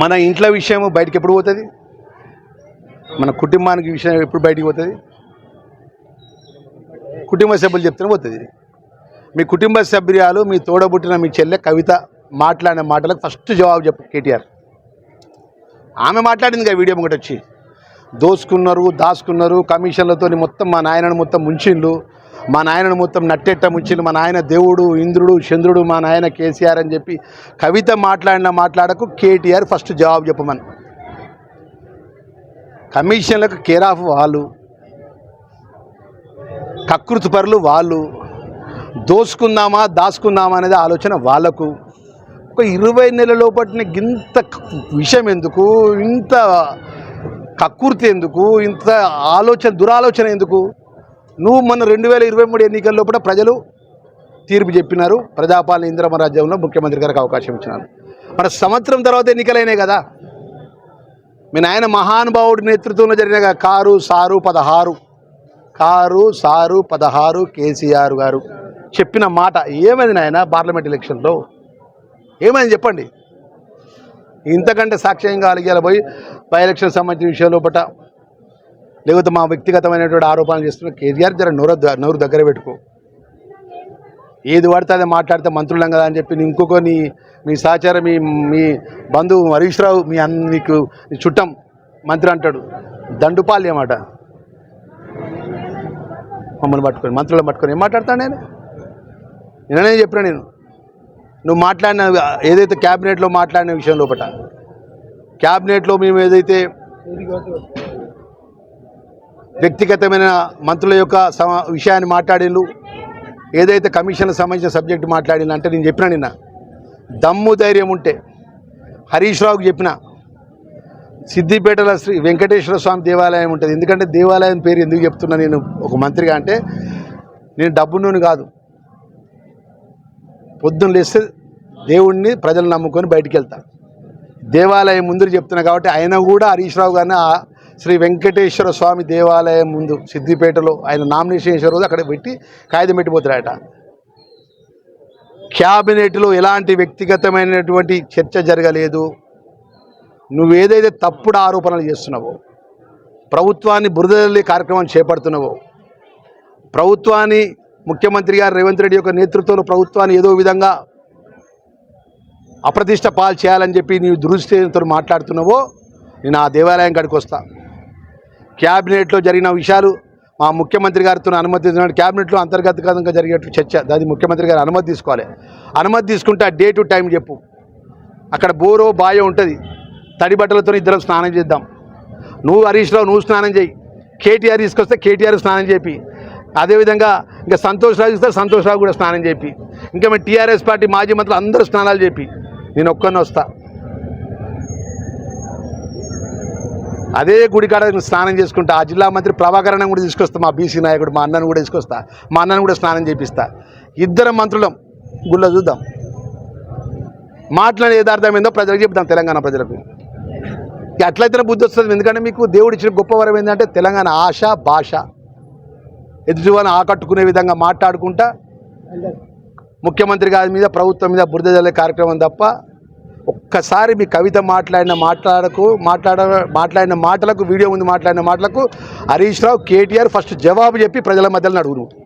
మన ఇంట్లో విషయం బయటకు ఎప్పుడు పోతుంది? మన కుటుంబానికి విషయం ఎప్పుడు బయటికి పోతుంది? కుటుంబ సభ్యులు చెప్తేనే పోతుంది. మీ కుటుంబ సభ్యురాలు మీ తోడబుట్టిన మీ చెల్లె కవిత మాట్లాడిన మాటలకు ఫస్ట్ జవాబు చెప్పు కేటీఆర్. ఆమె మాట్లాడింది కదా వీడియో ఒకటి వచ్చి దోసుకున్నారు దాచుకున్నారు కమిషన్లతో మొత్తం మా నాయనను మొత్తం ముంచిండ్లు మా నాయనను మొత్తం నట్టెట్ట ముంచిండ్లు మా నాయన దేవుడు ఇంద్రుడు చంద్రుడు మా నాయన కేసీఆర్ అని చెప్పి కవిత మాట్లాడిన మాట్లాడకు కేటీఆర్ ఫస్ట్ జవాబు చెప్పమని. కమిషన్లకు కేర్ ఆఫ్ వాళ్ళు కకృతి పరులు వాళ్ళు దోసుకుందామా దాచుకుందామా అనేది ఆలోచన వాళ్ళకు. ఒక ఇరవై నెలల లోపటిన ఇంత విషయం ఎందుకు? ఇంత కక్కుర్తి ఎందుకు? ఇంత ఆలోచన దురాలోచన ఎందుకు? నువ్వు మొన్న రెండు వేల ఇరవై మూడు ఎన్నికల లోపల ప్రజలు తీర్పు చెప్పినారు. ప్రజాపాలన ఇంద్రమ రాజ్యంలో ముఖ్యమంత్రి గారికి అవకాశం ఇచ్చినారు. మన సంవత్సరం తర్వాత ఎన్నికలైనాయి కదా. మీ నాయన మహానుభావుడి నేతృత్వంలో జరిగిన కారు సారు పదహారు. కారు సారు పదహారు కేసీఆర్ గారు చెప్పిన మాట ఏమైంది నాయన పార్లమెంట్ ఎలక్షన్లో? ఏమైంది చెప్పండి. ఇంతకంటే సాక్ష్యం కాలిగేలా పోయి బై ఎలక్షన్ సంబంధించిన విషయంలో లోపల లేకపోతే మా వ్యక్తిగతమైనటువంటి ఆరోపణలు చేస్తున్న కేసీఆర్ జర నోరు నోరు దగ్గర పెట్టుకో. ఏది పడితే అది మాట్లాడితే మంత్రులం కదా అని చెప్పి ఇంకొక నీ మీ సహచారం మీ మీ బంధువు హరీష్ రావు మీ అన్ నీకు చుట్టం మంత్రి అంటాడు. దండుపాలి అన్నమాట. మమ్మల్ని పట్టుకొని మంత్రులను పట్టుకొని ఏం మాట్లాడతాను నేను? నిన్ననే చెప్పిన నేను. నువ్వు మాట్లాడిన ఏదైతే క్యాబినెట్లో మాట్లాడిన విషయం లోపల క్యాబినెట్లో మేము ఏదైతే వ్యక్తిగతమైన మంత్రుల యొక్క విషయాన్ని మాట్లాడిండు ఏదైతే కమిషన్కి సంబంధించిన సబ్జెక్ట్ మాట్లాడిన అంటే నేను చెప్పిన నిన్న దమ్ము ధైర్యం ఉంటే హరీష్ రావుకి చెప్పిన సిద్దిపేటలో శ్రీ వెంకటేశ్వర స్వామి దేవాలయం ఉంటుంది. ఎందుకంటే దేవాలయం పేరు ఎందుకు చెప్తున్నా నేను ఒక మంత్రిగా అంటే నేను డబ్బును కాదు. పొద్దున్న లేస్తే దేవుణ్ణి ప్రజలు నమ్ముకొని బయటికి వెళ్తాను దేవాలయం ముందు చెప్తున్నా కాబట్టి ఆయన కూడా హరీష్ రావు గారిని శ్రీ వెంకటేశ్వర స్వామి దేవాలయం ముందు సిద్దిపేటలో ఆయన నామినేషన్ చేసే రోజు అక్కడ పెట్టి కాగితం పెట్టిపోతాడట క్యాబినెట్లో ఎలాంటి వ్యక్తిగతమైనటువంటి చర్చ జరగలేదు. నువ్వు ఏదైతే తప్పుడు ఆరోపణలు చేస్తున్నావో ప్రభుత్వాన్ని బురదల్లి కార్యక్రమం చేపడుతున్నావో ప్రభుత్వాన్ని ముఖ్యమంత్రి గారు రేవంత్ రెడ్డి యొక్క నేతృత్వంలో ప్రభుత్వాన్ని ఏదో విధంగా అప్రతిష్ట పాలు చేయాలని చెప్పి నీవు దురుస్థితితో మాట్లాడుతున్నావో నేను ఆ దేవాలయం కాడికి వస్తాను క్యాబినెట్లో జరిగిన విషయాలు మా ముఖ్యమంత్రి గారితో అనుమతి క్యాబినెట్లో అంతర్గతంగా జరిగేట్టు చర్చ. అది ముఖ్యమంత్రి గారు అనుమతి తీసుకోవాలి. అనుమతి తీసుకుంటే ఆ డే టు టైం చెప్పు. అక్కడ బోరో బాయో ఉంటుంది. తడి బట్టలతో ఇద్దరం స్నానం చేద్దాం. నువ్వు హరీష్ రావు నువ్వు స్నానం చేయి. కేటీఆర్ తీసుకొస్తే కేటీఆర్ స్నానం చేపి. అదేవిధంగా ఇంకా సంతోష్ రావు ఇస్తే సంతోష్ రావు కూడా స్నానం చేపి. ఇంకా మేము టీఆర్ఎస్ పార్టీ మాజీ మంత్రులు అందరూ స్నానాలు చెప్పి నేను ఒక్కరిని వస్తాను అదే గుడికాడ స్నానం చేసుకుంటా ఆ జిల్లా మంత్రి ప్రభాకరణ కూడా తీసుకొస్తా మా బీసీ నాయకుడు మా అన్నను కూడా తీసుకొస్తా మా అన్నను కూడా స్నానం చేపిస్తా. ఇద్దరం మంత్రులం గుళ్ళ చూద్దాం. మాట్లాడే యథార్థం ఏందో ప్రజలకు చెప్తాం తెలంగాణ ప్రజలకు. ఎట్లయితే అట్లయితేనే బుద్ధి వస్తుంది ఎందుకంటే మీకు దేవుడు ఇచ్చిన గొప్ప వరం ఏంటంటే తెలంగాణ ఆశ భాష. ఎదుటివారిని ఆకట్టుకునే విధంగా మాట్లాడుకుంటా ముఖ్యమంత్రి గారి మీద ప్రభుత్వం మీద బురద జల్లే కార్యక్రమం తప్ప ఒక్కసారి మీ కవిత మాట్లాడిన మాట్లాడకు మాట్లాడ మాట్లాడిన మాటలకు వీడియో ముందు మాట్లాడిన మాటలకు హరీష్ రావు కేటీఆర్ ఫస్ట్ జవాబు చెప్పి ప్రజల మధ్యలో అడుగు నువ్వు